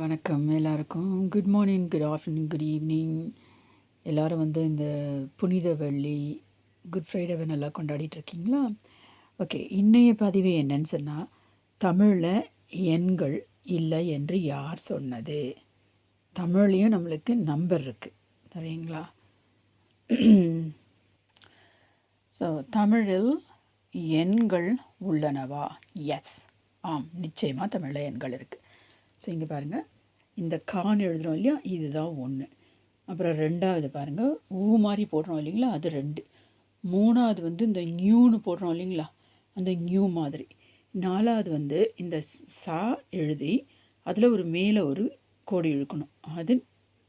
வணக்கம் எல்லாருக்கும். Good morning good afternoon good evening எல்லோரும் வந்து இந்த புனித வெள்ளி குட் ஃப்ரைடேவை நல்லா கொண்டாடிட்டு இருக்கீங்களா ஓகே இன்றைய பதிவு என்னன்னு சொன்னால் தமிழில் எண்கள் இல்லை என்று யார் சொன்னது? தமிழ்லேயும் நம்மளுக்கு நம்பர் இருக்குது சரிங்களா? ஸோ தமிழில் எண்கள் உள்ளனவா? எஸ் ஆம் நிச்சயமாக தமிழில் எண்கள் இருக்குது ஸோ இங்கே பாருங்கள் இந்த கான் எழுதுகிறோம் இல்லையா? இதுதான் ஒன்று அப்புறம் ரெண்டாவது பாருங்கள் ஊ மாதிரி போடுறோம் இல்லைங்களா? அது ரெண்டு. மூணாவது வந்து இந்த நியூன்னு போடுறோம் இல்லைங்களா? அந்த நியூ மாதிரி. நாலாவது வந்து இந்த சா எழுதி அதில் ஒரு மேலே ஒரு கோடி இழுக்கணும். அது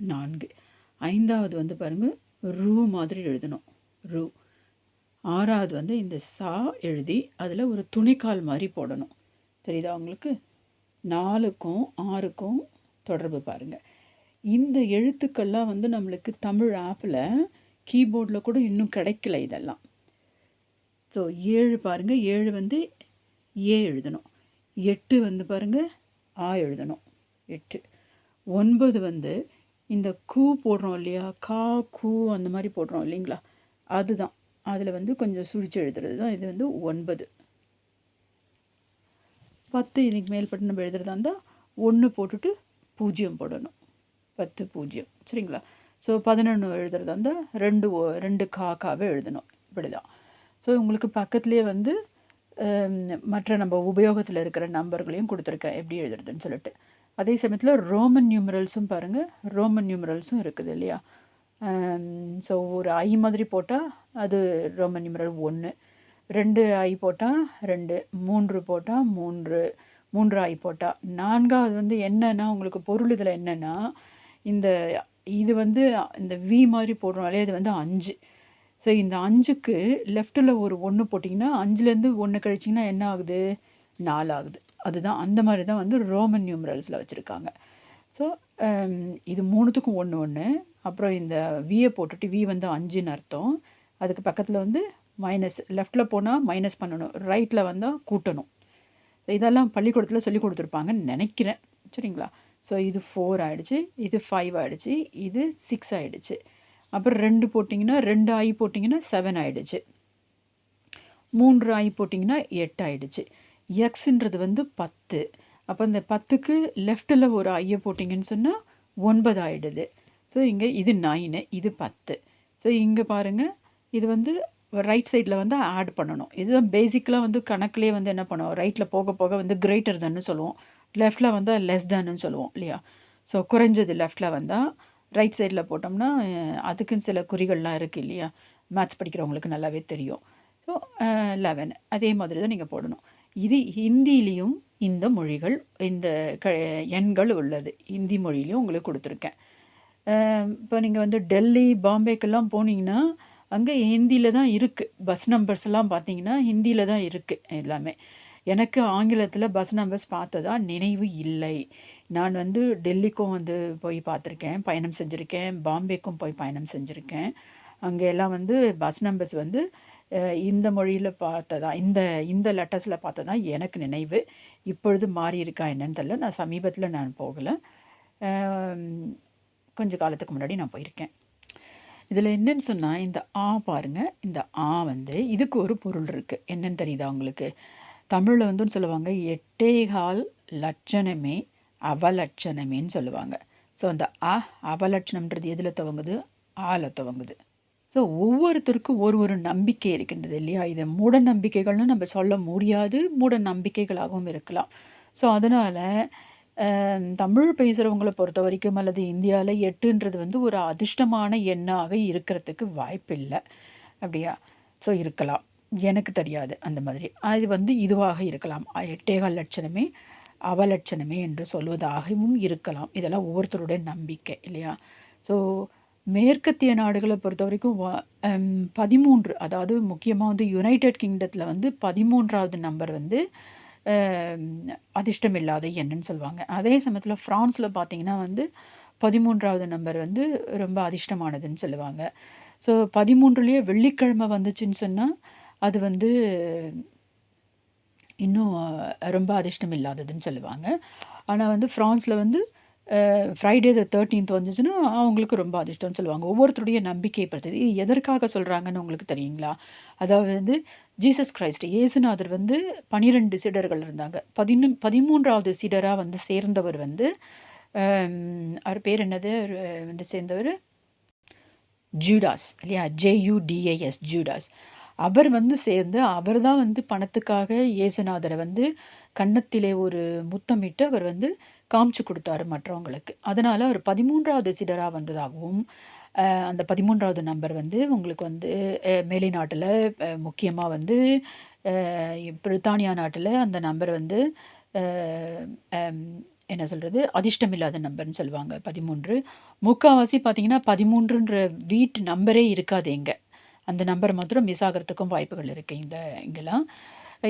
நான்கு. ஐந்தாவது வந்து பாருங்கள் ரூ மாதிரி எழுதணும். ரூ. ஆறாவது வந்து இந்த சா எழுதி அதில் ஒரு துணிக்கால் மாதிரி போடணும். தெரியுதா உங்களுக்கு? நாலுக்கும் ஆறுக்கும் தொடர்பு பாருங்கள் இந்த எழுத்துக்கள்லாம் வந்து நம்மளுக்கு தமிழ் ஆப்பில் கீபோர்டில் கூட இன்னும் கிடைக்கல இதெல்லாம். ஸோ ஏழு பாருங்கள் ஏழு வந்து ஏ எழுதணும். எட்டு வந்து பாருங்கள் ஆ எழுதணும். எட்டு. ஒன்பது வந்து இந்த கூ போடுறோம் இல்லையா? கா கூ அந்த மாதிரி போடுறோம் இல்லைங்களா? அதுதான். அதில் வந்து கொஞ்சம் சுழிச்சு எழுதுறது தான். இது வந்து ஒன்பது. பத்து இதுக்கு மேல்பட்டு நம்ம எழுதுறதா இருந்தால் ஒன்று போட்டுட்டு பூஜ்ஜியம் போடணும். பத்து பூஜ்ஜியம். சரிங்களா? ஸோ பதினொன்று எழுதுறதா இருந்தால் ரெண்டு ஓ ரெண்டு காக்காவே எழுதணும். இப்படி தான் ஸோ உங்களுக்கு பக்கத்துலேயே வந்து மற்ற நம்ம உபயோகத்தில் இருக்கிற நம்பர்களையும் கொடுத்துருக்கேன். எப்படி எழுதுறதுன்னு சொல்லிட்டு. அதே சமயத்தில் ரோமன் நியூமரல்ஸும் பாருங்கள் ரோமன் நியூமரல்ஸும் இருக்குது இல்லையா? ஸோ ஒரு ஐ மாதிரி போட்டால் அது ரோமன் நியூமரல் ஒன்று ரெண்டு ஐ போட்டால் ரெண்டு மூன்று போட்டால் மூன்று மூன்று ஐ போட்டால் நான்காவது வந்து என்னென்னா உங்களுக்கு பொருள் இதில் என்னென்னா இந்த இது வந்து இந்த வி மாதிரி போடுறோம் இது வந்து அஞ்சு. ஸோ இந்த அஞ்சுக்கு லெஃப்ட்டில் ஒரு ஒன்று போட்டிங்கன்னா அஞ்சுலேருந்து ஒன்று கழிச்சிங்கன்னா என்ன ஆகுது? நாலு ஆகுது அதுதான் அந்த மாதிரி தான் வந்து ரோமன் நியூமரல்ஸில் வச்சுருக்காங்க. ஸோ இது மூணுத்துக்கும் ஒன்று ஒன்று அப்புறம் இந்த வியை போட்டுட்டு வி வந்து அஞ்சுன்னு அர்த்தம். அதுக்கு பக்கத்தில் வந்து மைனஸ் லெஃப்ட்டில் போனால் மைனஸ் பண்ணணும். ரைட்டில் வந்தால் கூட்டணும். இதெல்லாம் பள்ளிக்கூடத்தில் சொல்லி கொடுத்துருப்பாங்கன்னு நினைக்கிறேன். சரிங்களா? ஸோ இது ஃபோர் ஆகிடுச்சு இது ஃபைவ் ஆகிடுச்சு இது சிக்ஸ் ஆகிடுச்சு அப்புறம் ரெண்டு போட்டிங்கன்னா ரெண்டு ஆகி போட்டிங்கன்னா செவன் ஆகிடுச்சு மூன்று ஆகி போட்டிங்கன்னா எட்டு ஆகிடுச்சு எக்ஸுன்றது வந்து பத்து. அப்போ இந்த பத்துக்கு லெஃப்ட்டில் ஒரு ஐயை போட்டிங்கன்னு சொன்னால் ஒன்பது ஆகிடுது ஸோ இங்கே இது நைனு இது பத்து. ஸோ இங்கே பாருங்கள் இது வந்து ரைட் சைடில் வந்து ஆட் பண்ணணும். இதுதான் பேசிக்கலாக வந்து கணக்குலேயே வந்து என்ன பண்ணுவோம்? ரைட்டில் போக போக வந்து கிரேட்டர் தான்னு சொல்லுவோம். லெஃப்டில் வந்தால் லெஸ் தான்னு சொல்லுவோம் இல்லையா? ஸோ குறைஞ்சது லெஃப்டில் வந்தால் ரைட் சைடில் போட்டோம்னா அதுக்குன்னு சில குறிகள்லாம் இருக்குது இல்லையா? மேத்ஸ் படிக்கிறவங்களுக்கு நல்லாவே தெரியும். ஸோ லெவன் அதே மாதிரி தான் நீங்கள் போடணும். இது ஹிந்திலேயும் இந்த மொழிகள் இந்த க எண்கள் உள்ளது. ஹிந்தி மொழியிலையும் உங்களுக்கு கொடுத்துருக்கேன். இப்போ நீங்கள் வந்து டெல்லி பாம்பேக்கெல்லாம் போனீங்கன்னா அங்கே ஹிந்தியில் தான் இருக்குது பஸ் நம்பர்ஸ் எல்லாம் பார்த்தீங்கன்னா ஹிந்தியில் தான் இருக்குது எல்லாமே. எனக்கு ஆங்கிலத்தில் பஸ் நம்பர்ஸ் பார்த்ததா நினைவு இல்லை. நான் வந்து டெல்லிக்கும் வந்து போய் பார்த்துருக்கேன் பயணம் செஞ்சுருக்கேன் பாம்பேக்கும் போய் பயணம் செஞ்சுருக்கேன். அங்கே எல்லாம் வந்து பஸ் நம்பர்ஸ் வந்து இந்த மொழியில் பார்த்ததா இந்த இந்த லெட்டர்ஸில் பார்த்ததா எனக்கு நினைவு. இப்பொழுது மாறி இருக்கா என்னன்னு தெரில நான் சமீபத்தில் நான் போகலை. கொஞ்சம் காலத்துக்கு முன்னாடி நான் போயிருக்கேன். இதில் என்னன்னு சொன்னால் இந்த ஆ பாருங்கள் இந்த ஆ வந்து இதுக்கு ஒரு பொருள் இருக்குது என்னன்னு தெரியுதா உங்களுக்கு? தமிழில் வந்துன்னு சொல்லுவாங்க எட்டேகால் லட்சணமே அவலட்சணமேன்னு சொல்லுவாங்க. ஸோ அந்த அ அவலட்சணம்ன்றது எதில் துவங்குது? ஆல துவங்குது. ஸோ ஒவ்வொருத்தருக்கும் ஒரு ஒரு நம்பிக்கை இருக்கின்றது இல்லையா? இதை மூட நம்பிக்கைகள்னு நம்ம சொல்ல முடியாது மூட நம்பிக்கைகளாகவும் இருக்கலாம். ஸோ அதனால் தமிழ் பேசுகிறவங்களை பொறுத்த வரைக்கும் அல்லது இந்தியாவில் எட்டுன்றது வந்து ஒரு அதிர்ஷ்டமான எண்ணாக இருக்கிறதுக்கு வாய்ப்பில்லை. அப்படியா? ஸோ இருக்கலாம். எனக்கு தெரியாது அந்த மாதிரி. அது வந்து இதுவாக இருக்கலாம். எட்டேகால் லட்சணமே அவலட்சணமே என்று சொல்வதாகவும் இருக்கலாம். இதெல்லாம் ஒவ்வொருத்தருடைய நம்பிக்கை இல்லையா? ஸோ மேற்கத்திய நாடுகளை பொறுத்த வரைக்கும் பதிமூன்று அதாவது முக்கியமாக வந்து யுனைடெட் கிங்டத்தில் வந்து பதிமூன்றாவது நம்பர் வந்து அதிர்ஷ்டம் இல்லாத எண்ணுன்னு சொல்லுவாங்க. அதே சமயத்தில் ஃப்ரான்ஸில் பார்த்திங்கன்னா வந்து பதிமூன்றாவது நம்பர் வந்து ரொம்ப அதிர்ஷ்டமானதுன்னு சொல்லுவாங்க. ஸோ பதிமூன்றுலேயே வெள்ளிக்கிழமை வந்துச்சுன்னு சொன்னால் அது வந்து இன்னும் ரொம்ப அதிர்ஷ்டம் இல்லாததுன்னு சொல்லுவாங்க. ஆனால் வந்து ஃப்ரான்ஸில் வந்து ஃப்ரைடே த தேர்ட்டீன்த் வந்துச்சுன்னா அவங்களுக்கு ரொம்ப அதிர்ஷ்டம்னு சொல்லுவாங்க. ஒவ்வொருத்தருடைய நம்பிக்கை பொறுத்தது இது எதற்காக சொல்கிறாங்கன்னு உங்களுக்கு தெரியுங்களா? அதாவது வந்து ஜீசஸ் கிரைஸ்ட் இயேசுநாதர் வந்து பனிரெண்டு சீடர்கள் இருந்தாங்க. பதினொ பதிமூன்றாவது சீடராக வந்து சேர்ந்தவர் வந்து அவர் பேர் என்னது? வந்து சேர்ந்தவர் ஜூடாஸ் இல்லையா? ஜேயூடிஏஎஸ் ஜூடாஸ் அவர் வந்து சேர்ந்து அவர் தான் வந்து பணத்துக்காக இயேசுநாதரை வந்து கன்னத்திலே ஒரு முத்தமிட்டு அவர் வந்து காமிச்சு கொடுத்தாரு மற்றவங்களுக்கு. அதனால் அவர் பதிமூன்றாவது சிடராக வந்ததாகவும் அந்த பதிமூன்றாவது நம்பர் வந்து உங்களுக்கு வந்து மேலை நாட்டில் முக்கியமாக வந்து பிரித்தானியா நாட்டில் அந்த நம்பர் வந்து என்ன சொல்கிறது அதிர்ஷ்டம் இல்லாத நம்பர்னு சொல்லுவாங்க பதிமூன்று. முக்கால்வாசி பார்த்தீங்கன்னா பதிமூன்றுன்ற வீட்டு நம்பரே இருக்காது எங்கே அந்த நம்பர் மாத்திரம் மிஸ் ஆகிறதுக்கும் வாய்ப்புகள் இருக்குது இந்த இங்கெல்லாம்.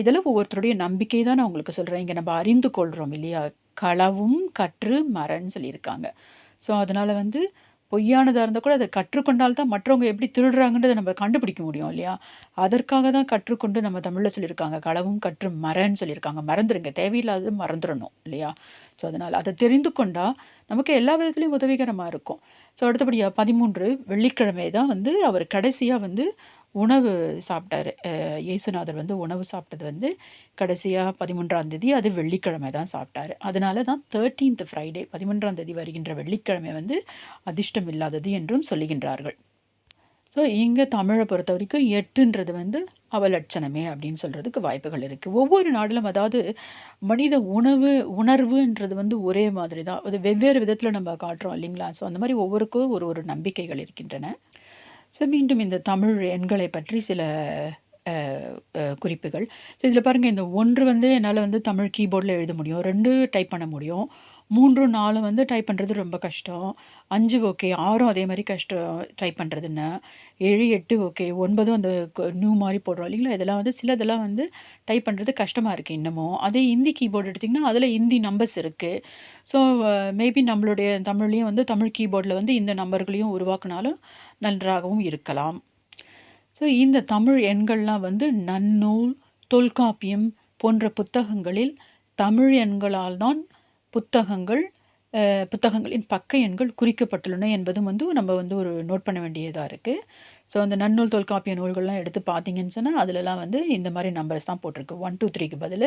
இதெல்லாம் ஒவ்வொருத்தருடைய நம்பிக்கை தான் நான் உங்களுக்கு சொல்கிறேன் இங்கே நம்ம அறிந்து கொள்கிறோம் இல்லையா? களவும் கற்று மரன்னு சொல்லியிருக்காங்க. ஸோ அதனால் வந்து பொய்யானதாக இருந்தால் கூட அதை கற்றுக்கொண்டால் தான் மற்றவங்க எப்படி திருடுறாங்கன்றதை நம்ம கண்டுபிடிக்க முடியும் இல்லையா? அதற்காக தான் கற்றுக்கொண்டு நம்ம தமிழில் சொல்லியிருக்காங்க. களவும் கற்று மரன்னு சொல்லியிருக்காங்க. மறந்துடுங்க தேவையில்லாதது மறந்துடணும் இல்லையா? ஸோ அதனால் அதை தெரிந்து கொண்டால் நமக்கு எல்லா விதத்துலேயும் உதவிகரமாக இருக்கும். ஸோ அடுத்தபடியாக பதிமூன்று வெள்ளிக்கிழமை தான் வந்து அவர் கடைசியாக வந்து உணவு சாப்பிட்டாரு. இயேசுநாதர் வந்து உணவு சாப்பிட்டது வந்து கடைசியாக பதிமூன்றாம் தேதி அது வெள்ளிக்கிழமை தான் சாப்பிட்டாரு. அதனால தான் தேர்ட்டீன்த் ஃப்ரைடே பதிமூன்றாம் தேதி வருகின்ற வெள்ளிக்கிழமை வந்து அதிர்ஷ்டம் இல்லாதது என்றும் சொல்லுகின்றார்கள். ஸோ இங்கே தமிழை பொறுத்த வரைக்கும் எட்டுன்றது வந்து அவலட்சணமே அப்படின்னு சொல்கிறதுக்கு வாய்ப்புகள் இருக்குது ஒவ்வொரு நாட்டிலும் அதாவது மனித உணவு உணர்வுன்றது வந்து ஒரே மாதிரி தான். அது வெவ்வேறு விதத்தில் நம்ம காட்டுறோம் இல்லைங்களா? ஸோ அந்த மாதிரி ஒவ்வொருக்கும் ஒரு ஒரு நம்பிக்கைகள் இருக்கின்றன. ஸோ மீண்டும் இந்த தமிழ் எண்களை பற்றி சில குறிப்புகள். ஸோ இதில் பாருங்கள் இந்த ஒன்று வந்து என்னால் வந்து தமிழ் கீபோர்டில் எழுத முடியும். ரெண்டு டைப் பண்ண முடியும். மூன்றும் நாலும் வந்து டைப் பண்ணுறது ரொம்ப கஷ்டம். அஞ்சு ஓகே ஆறும் அதே மாதிரி கஷ்டம் டைப் பண்ணுறதுன்னு ஏழு எட்டு ஓகே ஒன்பதும் அந்த நியூ மாதிரி போடுறோம் இல்லைங்களா? இதெல்லாம் வந்து சிலதெல்லாம் வந்து டைப் பண்ணுறது கஷ்டமாக இருக்குது இன்னமும். அதே ஹிந்தி கீபோர்டு எடுத்திங்கன்னா அதில் ஹிந்தி நம்பர்ஸ் இருக்குது ஸோ மேபி நம்மளுடைய தமிழ்லேயும் வந்து தமிழ் கீபோர்டில் வந்து இந்த நம்பர்களையும் உருவாக்குனாலும் நன்றாகவும் இருக்கலாம். ஸோ இந்த தமிழ் எண்கள்லாம் வந்து நன்னூல் தொல்காப்பியம் போன்ற புத்தகங்களில் தமிழ் எண்களால் தான் புத்தகங்கள் புத்தகங்களின் பக்க எண்கள் குறிக்கப்பட்டுள்ளன என்பதும் வந்து நம்ம வந்து ஒரு நோட் பண்ண வேண்டியதாக இருக்குது ஸோ அந்த நன்னூல் தொல்காப்பிய நூல்கள்லாம் எடுத்து பார்த்தீங்கன்னு சொன்னால் அதிலலாம் வந்து இந்த மாதிரி நம்பர்ஸ் தான் போட்டிருக்கு. ஒன் டூ த்ரீக்கு பதில்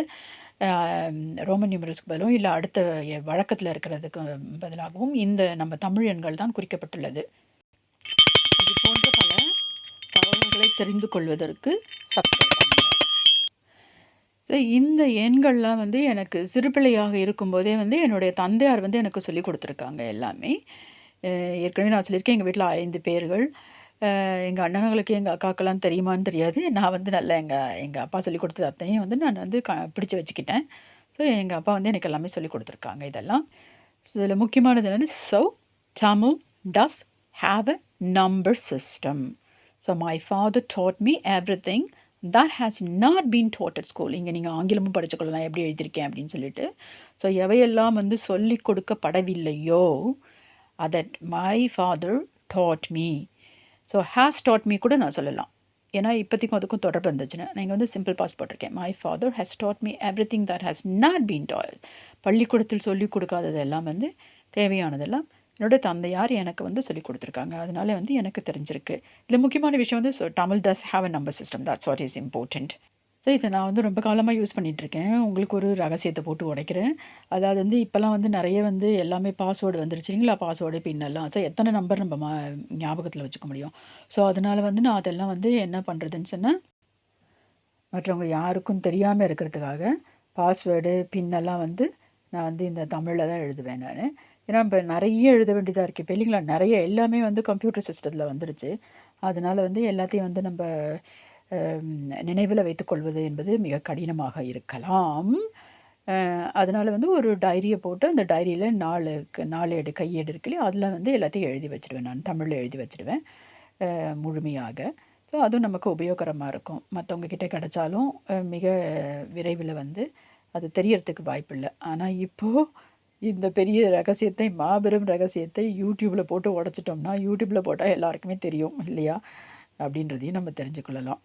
ரோமன் நியூமரல்ஸ்க்கு பதிலும் இல்லை அடுத்த வழக்கத்தில் இருக்கிறதுக்கு பதிலாகவும் இந்த நம்ம தமிழ் எண்கள் தான் குறிக்கப்பட்டுள்ளது. இது போன்ற பல தகவல்களை தெரிந்து கொள்வதற்கு சப்ஸ்கிரைப் ஸோ இந்த எண்கள்லாம் வந்து எனக்கு சிறுபிள்ளையாக இருக்கும்போதே வந்து என்னுடைய தந்தையார் வந்து எனக்கு சொல்லி கொடுத்துருக்காங்க எல்லாமே. ஏற்கனவே நான் சொல்லியிருக்கேன் எங்கள் வீட்டில் ஐந்து பேர்கள். எங்கள் அண்ணனுங்களுக்கு எங்கள் அக்காக்கெல்லாம் தெரியுமான்னு தெரியாது. நான் வந்து நல்லா எங்கள் எங்கள் அப்பா சொல்லி கொடுத்தது அத்தனையும் வந்து நான் வந்து க பிடிச்சி வச்சுக்கிட்டேன். ஸோ எங்கள் அப்பா வந்து எனக்கு எல்லாமே சொல்லி கொடுத்துருக்காங்க இதெல்லாம். ஸோ இதில் முக்கியமானது என்னென்னு so Tamil does have a number system so my father taught me everything that has not been taught at school இங்கே நீங்கள் ஆங்கிலமும் படிச்சுக்கொள்ளலாம். எப்படி எழுதியிருக்கேன் அப்படின்னு சொல்லிட்டு. ஸோ எவையெல்லாம் வந்து சொல்லி கொடுக்கப்படவில்லையோ that my father taught me so has taught me கூட நான் சொல்லலாம். ஏன்னா இப்போதைக்கும் அதுக்கும் தொடர்பு இருந்துச்சுன்னா நீங்கள் வந்து சிம்பிள் பாஸ் போட்டிருக்கேன். My father has taught me everything that has not been taught. பள்ளிக்கூடத்தில் சொல்லிக் கொடுக்காததெல்லாம் வந்து தேவையானதெல்லாம் என்னோட தந்தையார் எனக்கு வந்து சொல்லிக் கொடுத்துருக்காங்க. அதனால வந்து எனக்கு தெரிஞ்சிருக்கு. இதில் முக்கியமான விஷயம் வந்து so Tamil does have a number system that's what is important so இதை நான் வந்து ரொம்ப காலமாக யூஸ் பண்ணிகிட்ருக்கேன் உங்களுக்கு ஒரு ரகசியத்தை போட்டு உடைக்கிறேன். அதாவது வந்து இப்போல்லாம் வந்து நிறைய வந்து எல்லாமே பாஸ்வேர்டு வந்துருச்சுங்களா பாஸ்வேர்டு பின்னெல்லாம் ஸோ எத்தனை நம்பர் நம்ம மா ஞாபகத்தில் வச்சுக்க முடியும்? ஸோ அதனால் வந்து நான் அதெல்லாம் வந்து என்ன பண்ணுறதுன்னு சொன்னால் மற்றவங்க யாருக்கும் தெரியாமல் இருக்கிறதுக்காக பாஸ்வேர்டு பின்னெல்லாம் வந்து நான் வந்து இந்த தமிழில் தான் எழுதுவேன் நான். ஏன்னா இப்போ நிறைய எழுத வேண்டியதாக இருக்குது இப்போ இல்லைங்களா? நிறைய எல்லாமே வந்து கம்ப்யூட்டர் சிஸ்டத்தில் வந்துருச்சு. அதனால் வந்து எல்லாத்தையும் வந்து நம்ம நினைவில் வைத்துக்கொள்வது என்பது மிக கடினமாக இருக்கலாம். அதனால் வந்து ஒரு டைரியை போட்டு அந்த டைரியில் நாலு க- நாலு ஏடு கையேடு இருக்கு இல்லையா? அதில் வந்து எல்லாத்தையும் எழுதி வச்சுருவேன் நான். தமிழில் எழுதி வச்சிடுவேன் முழுமையாக. ஸோ அதுவும் நமக்கு உபயோகரமாக இருக்கும். மற்றவங்கக்கிட்ட கிடச்சாலும் கிடைச்சாலும் மிக விரைவில் வந்து அது தெரியறதுக்கு வாய்ப்பில்லை. ஆனால் இப்போது இந்த பெரிய ரகசியத்தை மாபெரும் ரகசியத்தை யூடியூப்பில் போட்டு உடச்சிட்டோம்னா யூடியூப்பில் போட்டால் எல்லாருக்குமே தெரியும் இல்லையா? அப்படின்றதையும் நம்ம தெரிஞ்சுக்கொள்ளலாம்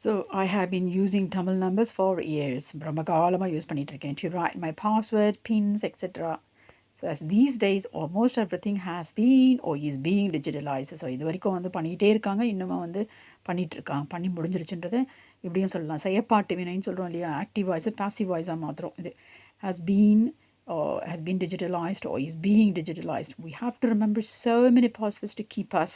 so I have been using Tamil numbers for years ரொம்ப காலமாக யூஸ் பண்ணிகிட்ருக்கேன் to write my password pins etcetera so as these days almost everything has been oh is being digitalise so இது வரைக்கும் வந்து பண்ணிகிட்டே இருக்காங்க. இன்னமும் வந்து பண்ணிகிட்ருக்காங்க பண்ணி முடிஞ்சிருச்சுன்றதை இப்படியும் சொல்லலாம். செயப்பாட்டு வினைன்னு சொல்கிறோம் இல்லையா? ஆக்டிவ் வாய்ஸு பாசிவ் வாய்ஸாக மாத்திரம் இது has been or has been digitalized or is being digitalized we have to remember so many passwords to keep us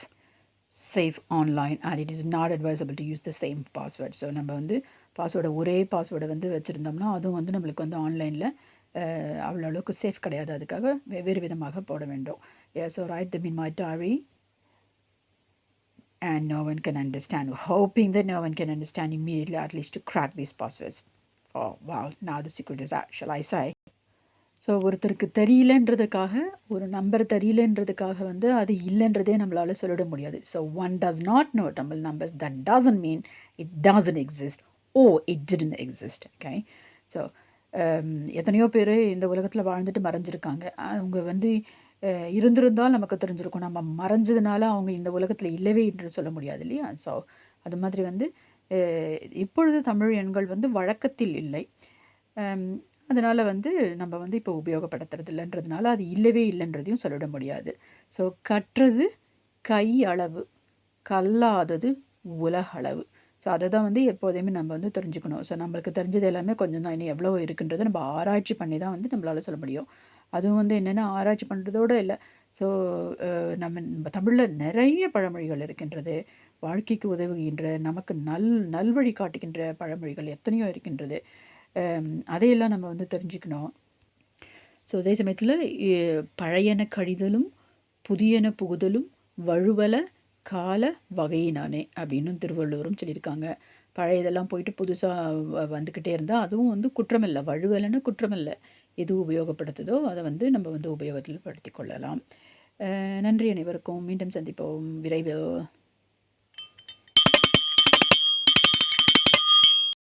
safe online and it is not advisable to use the same password so நம்ம வந்து பாஸ்வேர்டை ஒரே பாஸ்வேர்டை வந்து வச்சுருந்தோம்னா அதுவும் வந்து நம்மளுக்கு வந்து ஆன்லைனில் அவ்வளோ அளவுக்கு சேஃப் கிடையாது அதுக்காக வெவ்வேறு விதமாக போட வேண்டும் so write them in my diary and no one can understand hoping that no one can understand immediately at least to crack these passwords oh wow now the secret is out shall i say So ஒருத்தருக்கு தெரியலன்றதுக்காக ஒரு number தெரியலன்றதுக்காக வந்து அது இல்லைன்றதே நம்மளால் சொல்லிட முடியாது. So one does not know Tamil numbers that doesn't mean it doesn't exist oh it didn't exist okay so எத்தனையோ பேர் இந்த உலகத்தில் வாழ்ந்துட்டு மறைஞ்சிருக்காங்க. அவங்க வந்து இருந்திருந்தால் நமக்கு தெரிஞ்சிருக்கும். நம்ம மறைஞ்சதுனால அவங்க இந்த உலகத்தில் இல்லவே என்று சொல்ல முடியாது இல்லையா? ஸோ அது மாதிரி வந்து இப்பொழுது தமிழ் எண்கள் வந்து வழக்கத்தில் இல்லை. அதனால் வந்து நம்ம வந்து இப்போ உபயோகப்படுத்துறது இல்லைன்றதுனால அது இல்லவே இல்லைன்றதையும் சொல்லிட முடியாது. ஸோ கற்றது கை அளவு கல்லாதது உலகளவு. ஸோ அதை தான் வந்து எப்போதையுமே நம்ம வந்து தெரிஞ்சுக்கணும். ஸோ நம்மளுக்கு தெரிஞ்சது எல்லாமே கொஞ்சம் தான். இன்னும் எவ்வளோ இருக்குன்றதை நம்ம ஆராய்ச்சி பண்ணி தான் வந்து நம்மளால் சொல்ல முடியும். அதுவும் வந்து என்னென்னா ஆராய்ச்சி பண்ணுறதோடு இல்லை. ஸோ நம்ம நம்ம தமிழில் நிறைய பழமொழிகள் இருக்கின்றது. வாழ்க்கைக்கு உதவுகின்ற நமக்கு நல் நல்வழி காட்டுகின்ற பழமொழிகள் எத்தனையோ இருக்கின்றது. அதையெல்லாம் நம்ம வந்து தெரிஞ்சுக்கணும். ஸோ அதே சமயத்தில் பழையன கழிதலும் புதியன புகுதலும் வழுவல கால வகையினானே அப்படின்னு திருவள்ளுவரும் சொல்லியிருக்காங்க. பழையதெல்லாம் போயிட்டு புதுசாக வந்துக்கிட்டே இருந்தால் அதுவும் வந்து குற்றமில்லை. வழுவலைன்னு குற்றமில்லை. எது உபயோகப்படுத்துதோ அதை வந்து நம்ம வந்து உபயோகத்தில் படுத்தி கொள்ளலாம். நன்றி அனைவருக்கும். மீண்டும் சந்திப்போம். விரைவில்.